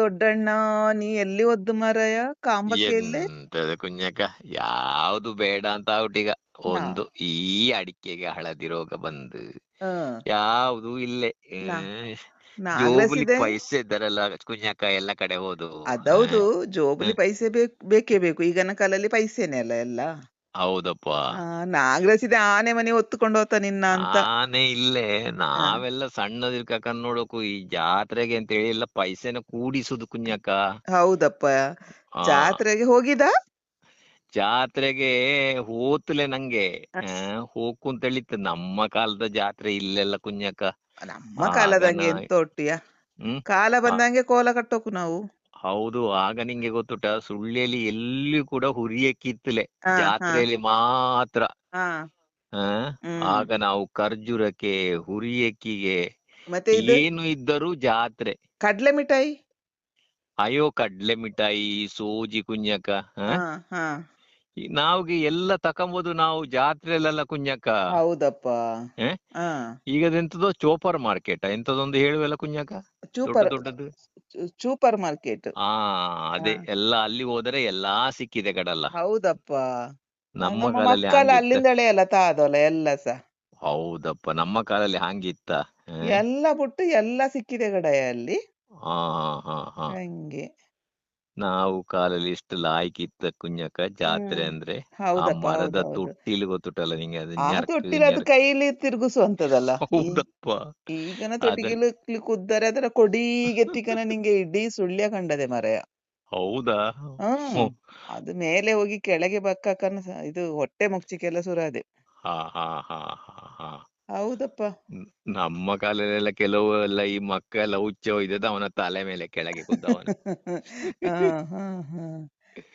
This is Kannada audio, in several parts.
ದೊಡ್ಡಣ್ಣ ನೀ ಎಲ್ಲಿ ಒದ್ದು ಮಾರಾಯ? ಕಾಂಬಕ್ಕೆಯಲ್ಲೇ ಕುಂಜಕ ಯಾವ್ದು ಯಾವುದು ಬೇಡ ಅಂತ ಔಟಿಗ ಒಂದು ಈ ಅಡಿಕೆಗೆ ಹಳದಿ ರೋಗ ಬಂದು. ಯಾವ್ದು ಯಾವುದು ಇಲ್ಲೇ. ನಾ- ಪೈಸೆ ಇದ್ದಾರಲ್ಲ ಕುಂಜಕ ಎಲ್ಲ ಕಡೆ ಹೋದು. ಅದೌದು ಜೋಬ್ಲಿ ಪೈಸೆ ಬೇಕು ಬೇಕೇ ಬೇಕು. ಈಗಿನ ಕಾಲದಲ್ಲಿ ಪೈಸೆನೆ ಅಲ್ಲ ಎಲ್ಲ. ಹೌದಪ್ಪ. ನಾಗರಾಜ್ ಇದೆ ಆನೆ ಮನೆ ಹೊತ್ಕೊಂಡು ಹೋತ ನಿನ್ನ ಅಂತ. ಆನೆ ಇಲ್ಲೇ ನಾವೆಲ್ಲ ಸಣ್ಣದಿರ್ಕ ನೋಡಕು ಈ ಜಾತ್ರೆಗೆ ಅಂತ ಹೇಳಿ ಎಲ್ಲ ಪೈಸೆನ ಕೂಡಿಸುದು ಕುಂಜಕ್ಕ ಹೌದಪ್ಪ. ಜಾತ್ರೆಗೆ ಹೋಗಿದ ಜಾತ್ರೆಗೆ ಹೋತ್ಲೆ ನಂಗೆ. ಹೋಗು ಅಂತ ಹೇಳಿತ್ತು ನಮ್ಮ ಕಾಲದ ಜಾತ್ರೆ ಇಲ್ಲೆಲ್ಲ ಕುಂಜಕ್ಕ ನಮ್ಮ ಕಾಲದಂಗೆ ಎಂತ ಒಟ್ಟಿಯ? ಕಾಲ ಬಂದಂಗೆ ಕೋಲ ಕಟ್ಟೋಕು ನಾವು. ಹೌದು ಆಗ ನಿಂಗೆ ಗೊತ್ತುಂಟ ಸುಳ್ಳಿಯಲ್ಲಿ ಎಲ್ಲಿ ಕೂಡ ಹುರಿಯಕ್ಕಿತ್ತಲೆ ಹಾ, ಹಾ. ಜಾತ್ರೆಯಲ್ಲಿ ಮಾತ್ರ. ಹಾ. ಆ, ಹ್ಮ್. ಆಗ ನಾವು ಖರ್ಜೂರಕ್ಕೆ ಹುರಿಯಕ್ಕಿಗೆ ಮತ್ತೆ ಇದು? ಏನು ಇದ್ದರೂ ಜಾತ್ರೆ. ಕಡ್ಲೆ ಮಿಠಾಯಿ? ಅಯ್ಯೋ ಕಡ್ಲೆ ಮಿಠಾಯಿ ಸೋಜಿ ಕುಂಜಕ ಆ? ಹಾ ಹಾ. ನಾವ್ಗೆ ಎಲ್ಲ ತಕೊಂಬೋದು ನಾವು ಜಾತ್ರೆಯಲ್ಲೆಲ್ಲ ಕುಂಜಕ್ಕ ಹೌದಪ್ಪ. ಈಗ ಈಗದೆಂತದೋ ಚೋಪರ್ ಮಾರ್ಕೆಟ್ ಎಂತದೊಂದು ಹೇಳುವೆಲ್ಲ ಕುಂಜಕ್ಕ ಚೂಪರ್ ದೊಡ್ಡದು ಚೂಪರ್ ಮಾರ್ಕೆಟ್. ಆ ಅದೇ. ಎಲ್ಲ ಅಲ್ಲಿ ಹೋದರೆ ಎಲ್ಲಾ ಸಿಕ್ಕಿದೆ ಕಡಲ್ಲ. ಹೌದಪ್ಪ. ನಮ್ಮ ಕಾಲದಲ್ಲಿ ಅಲ್ಲಿಂದಲೇ ಅಲ್ಲ ತಾದೋಲ ಎಲ್ಲ ಸಹ ಹೌದಪ್ಪ ನಮ್ಮ ಕಾಲದಲ್ಲಿ ಹಂಗಿತ್ತ. ಎಲ್ಲ ಬಿಟ್ಟು ಎಲ್ಲ ಸಿಕ್ಕಿದೆ ಕಡೆಯಲ್ಲಿ ಹಂಗೆ. ನಾವು ಕಾಲಲ್ಲಿ ಎಷ್ಟು ಲಾಯ್ಕಿತ್ತ ಕುಂಜಕ ಜಾತ್ರೆ. ಅಂದ್ರೆ ಆ ಹೌದಪ್ಪ ಮರದ ಹೌದೌದು. ತೊಟ್ಟಿಲು ಗೊತ್ತುಂಟಲ್ಲ ನಿಂಗೆ ಅದು ಆ ತೊಟ್ಟಿಲು ಅದು. ಕೈಲಿ ತಿರುಗಿಸುವಂತದಲ್ಲ ಹೌದಪ್ಪ. ಈಗನ ಅದನ್ನ ತೊಟ್ಟಿಗೆ ಕುದ್ದಾರೆ ಅದರ ಕೊಡಿಗೆತ್ತಿಕನ ನಿಂಗೆ ಇಡೀ ಸುಳ್ಯ ಕಂಡದೆ ಮರೆಯ. ಹೌದಾ? ಹ್ಮ್. ಹ್ಮ್. ಅದು ಮೇಲೆ ಹೋಗಿ ಕೆಳಗೆ ಬಕ್ಕಕನ ಸ- ಇದು ಹೊಟ್ಟೆ ಮುಚ್ಚಿಕೆಲ್ಲ ಸುರಾದೆ. ಹಾ ಹಾ ಹಾ ಹಾ ಹಾ. ಹೌದಪ್ಪ. ನಮ್ಮ ಕಾಲದಲ್ಲೆಲ್ಲ ಕೆಲವು ಎಲ್ಲ ಈ ಮಕ್ಕಳೆಲ್ಲ ಹುಚ್ಚ ಇದ್ದದ ಅವನ ತಲೆ ಮೇಲೆ ಕೆಳಗೆ ಕುದ್ದವನ ಹಾ ಹಾ ಹಾ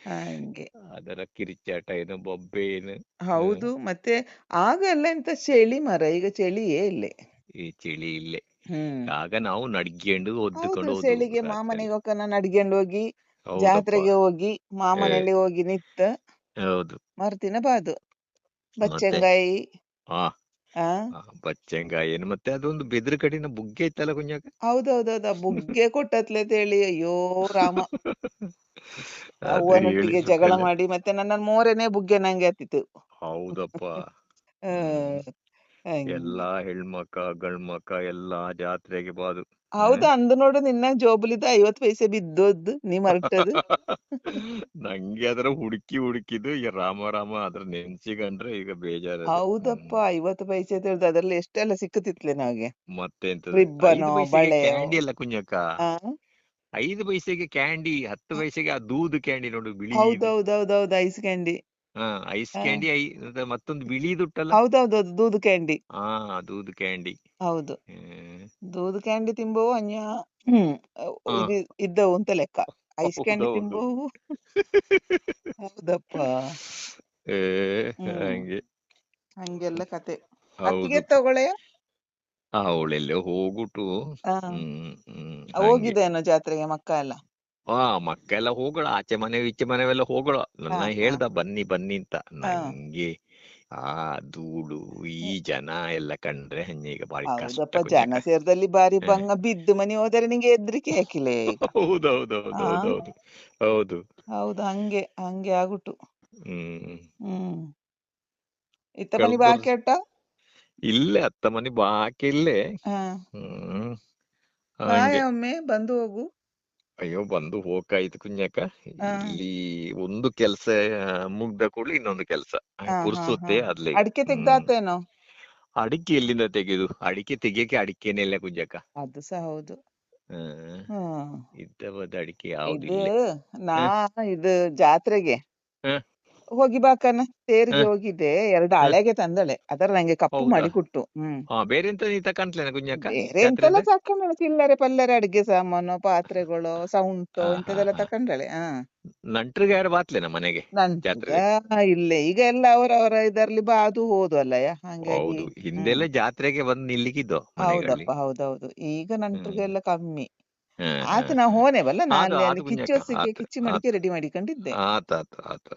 ಹಂಗೆ. ಅದರ ಕಿರಿಚಾಟ ಏನು ಬೊಬ್ಬೆ ಏನು ಹೌದು ಮತ್ತೆ ಆಗ ಎಲ್ಲ ಎಂತ ಚಳಿ ಮರ ಈಗ ಚಳಿಯೇ ಇಲ್ಲೇ. ಈ ಚಳಿ ಇಲ್ಲೇ. ಆಗ ನಾವು ನಡ್ಗೆಂಡು ಒದ್ದುಕೊಂಡು ಹೌದು ಚಳಿಗೆ ಮಾಮನಿಗೆ ಒಕ್ಕನ ನಡ್ಕೊಂಡು ಹೋಗಿ ಹೌದಪ್ಪ. ಜಾತ್ರೆಗೆ ಹೋಗಿ ಮಾಮನೆಯಲ್ಲಿ ಹೋಗಿ ನಿತ್ತ ಹೌದು. ಮರ್ತಿನ ಬಾದು. ಬಚ್ಚಂಗಾಯಿ. ಹಾ ಆ? ಆ, ಮತ್ತೆ ಅದೊಂದು ಬೆದ್ರ ಕಡಿನ ಬುಗ್ಗೆ ಇತ್ತಲ್ಲ ಹೌದು ಹೌದು ಆ ಬುಗ್ಗೆ ಕೊಟ್ಟತ್ಲೆ ಹೇಳಿ ಅಯ್ಯೋ ರಾಮ. ಅವನೊಟ್ಟಿಗೆ ಅವ್ವನೊಟ್ಟಿಗೆ ಜಗಳ ಮಾಡಿ ಮತ್ತೆ ನನ್ನ ಮೋರೆನೇ ಬುಗ್ಗೆ ನಂಗೆ ಹತ್ತಿತ್ತು. ಹೌದಪ್ಪ. ಹ್ಮ್. ಹಂಗೆ ಎಲ್ಲಾ ಹೆಣ್ಮಕ್ಕ ಗಂಡ್ಮಕ್ಕ ಎಲ್ಲಾ ಜಾತ್ರೆಗೆ ಬಾದು. ಹೌದು ಅಂದು ನೋಡು ನಿನ್ನ ಜೋಬ್ಲಿದ ಐವತ್ ಪೈಸೆ ಬಿದ್ದೋದ್ ನೀ ಮರಟದು ನಂಗೆ ಅದರ ಹುಡುಕಿ ಹುಡುಕಿದು ಈಗ ರಾಮ ರಾಮ ಅದ್ರ ನೆನ್ಸಿಕೊಂಡ್ರೆ ಈಗ ಬೇಜಾರ್ ಹೌದಪ್ಪ ಐವತ್ ಪೈಸೆ ತಿಳಿದು ಅದ್ರಲ್ಲಿ ಎಷ್ಟೆಲ್ಲ ಸಿಕ್ಕತಿತ್ಲೆ ನಾಗೆ? ಮತ್ತೆ ರಿಬ್ಬನೋ ಪೈಸೆಗೆ ಕ್ಯಾಂಡಿ ಅಲ್ಲ ಕುಂಜಕ್ಕ? ಐದು ಪೈಸೆಗೆ ಕ್ಯಾಂಡಿ ಹತ್ತು ಪೈಸೆಗೆ ಆ ದೂದು ಕ್ಯಾಂಡಿ ನೋಡು ಬಿಳಿ ಹೌದೌದೌದೌದು ಐಸ್ ಕ್ಯಾಂಡಿ. ಹಾ ಐಸ್ ಕ್ಯಾಂಡಿ ಐ ಮತ್ತೊಂದು ಮತ್ತೊಂದು ಬಿಳಿದುಟ್ಟಲ್ಲ ಹೌದೌದು ದೂದ್ ಕ್ಯಾಂಡಿ. ಹಾ ದೂದು ಕ್ಯಾಂಡಿ. ಹೌದು. ದೂದು ಕ್ಯಾಂಡಿ ತಿಂಬವು ಅನ್ಯ ಇದು ಇದ್ದವು ಅಂತ ಲೆಕ್ಕ. ಐಸ್ ಕ್ಯಾಂಡಿ ತಿಂಬೋ ತಿಂಬವು. ಹೌದಪ್ಪ. ಹಂಗೆ. ಹಂಗೆಲ್ಲ ಕತೆ. ಅತ್ತಿಗೆ ತಗೊಳ್ಳೆ ಅವಳೆಲ್ಲ ಹೋಗುಟು ಆ, ಹ್ಮ್ ಹ್ಮ್. ಆ, ಹಂಗೆ. ಹೋಗಿದ್ದೇನೋ ಜಾತ್ರೆಗೆ ಮಕ್ಕ ಎಲ್ಲ? ಹಾ ಮಕ್ಕೆಲ್ಲ ಹೋಗೋಣ ಆಚೆ ಮನೆ ಈಚೆ ಮನೆವೆಲ್ಲ ಹೋಗೋಣ ನನ್ನ. ಹೇಳ್ದ ಬನ್ನಿ ಬನ್ನಿ ಅಂತ. ನಂಗೆ ಆ ಧೂಳು ಈ ಜನ ಎಲ್ಲ ಕಂಡ್ರೆ ಈಗ ಬಾರಿ ಕಷ್ಟ ಹೌದಪ್ಪ ಜನ. ಸೇರ್ದಲ್ಲಿ ಬಾರಿ. ಬಂಗ ಬಿದ್ದು ಮನೆ ಹೋದರೆ ನಿಂಗೆ ಹೆದ್ರಿಕೆ ಹಾಕಿಲ್ಲ ಈಗ? ಹೌದೌದೌದು ಆ? ಹೌದೌದು ಹೌದು. ಹೌದು ಹಂಗೆ ಹಂಗೆ ಆಗುಟ್ಟು ಹ್ಮ್. ಹ್ಮ್. ಇತ್ತ ಮನಿ ಬಾಕಿ ಅಟ್ಟ ಇಲ್ಲೇ ಅತ್ತ ಮನೆ ಬಾಕಿ ಇಲ್ಲೇ. ಹಾ. ಹ್ಮ್. ಬಾಯ ಹಂಗೆ. ಒಮ್ಮೆ ಬಂದು ಹೋಗು. ಅಯ್ಯೋ ಬಂದು ಹೋಗ್ಕಾಯ್ತು ಕುಂಜಕ್ಕ ಕುಂಜಾಕ ಇಲ್ಲಿ ಒಂದು ಕೆಲಸ ಮುಗ್ದ ಕೂಡಲೇ ಇನ್ನೊಂದು ಕೆಲಸ. ಕುರ್ಸುತ್ತೆ ಪುರ್ಸೊತ್ತೆ ಅದ್ಲೇ. ಅಡಿಕೆ ಅಡಿಕೆ ಎಲ್ಲಿಂದ ತೆಗೆದು? ಅಡಿಕೆ ತೆಗಿಯಕ್ಕೆ ಅಡಿಕೆನೇ ಇಲ್ಲ ಕುಂಜಕ್ಕ ಅದು ಸಹ ಹೌದು. ಹ್ಮ್ ಇದ್ದವಾದ ಅಡಿಕೆ ಯಾವ್ದು ನಾ ಇದು ಜಾತ್ರೆಗೆ. ಹ್ಮ್ ಹೋಗಿ ಬಾ ಸೇರಿ ತೇರಿಗೆ ಹೋಗಿದ್ದೆ ಎರಡು ಹಳೆಗೆ ತಂದಳೆ. ಅದರ ನಂಗೆ ಕಪ್ಪು ಮಾಡಿ ಕೊಟ್ಟು. ಹ್ಮ್. ಬೇರೆ ಬೇರೆ ಎಂತೆಲ್ಲ ತಕೊಂಡಳು ಚಿಲ್ಲರೆ ಪಲ್ಲರೆ ಅಡಿಗೆ ಸಾಮಾನು ಪಾತ್ರೆಗಳು ಸೌಂಟು ಅಂತದೆಲ್ಲ ತಕೊಂಡಳೆ. ಹಾ. ನಂಟ್ರಿಗೆ ಯಾರು ಬಾತ್ಲೇನ ಜಾತ್ರೆ ಇಲ್ಲೇ. ಈಗ ಎಲ್ಲ ಅವರವರ ಇದರಲ್ಲಿ ಬಾದು ಹೋದು ಅಲ್ಲಯ್ಯ ಹೌದು. ಹಂಗಾಗಿ ಹಿಂದೆಲ್ಲ ಜಾತ್ರೆಗೆ ಬಂದು ನಿಲ್ಲಿಗಿದ್ದು ಹೌದಪ್ಪ ಹೌದೌದು. ಈಗ ನಂಟ್ರಿಗೆಲ್ಲ ಕಮ್ಮಿ. ಆತ ನಾ ಹೋನೆವಲ್ಲ ನಾನು ಅದು ಕಿಚ್ಚು ಕಿಚ್ಚಿ ಮಡಿಕೆ ರೆಡಿ ಮಾಡಿಕೊಂಡಿದ್ದೆ. ಆತ ಆತ ಆತ.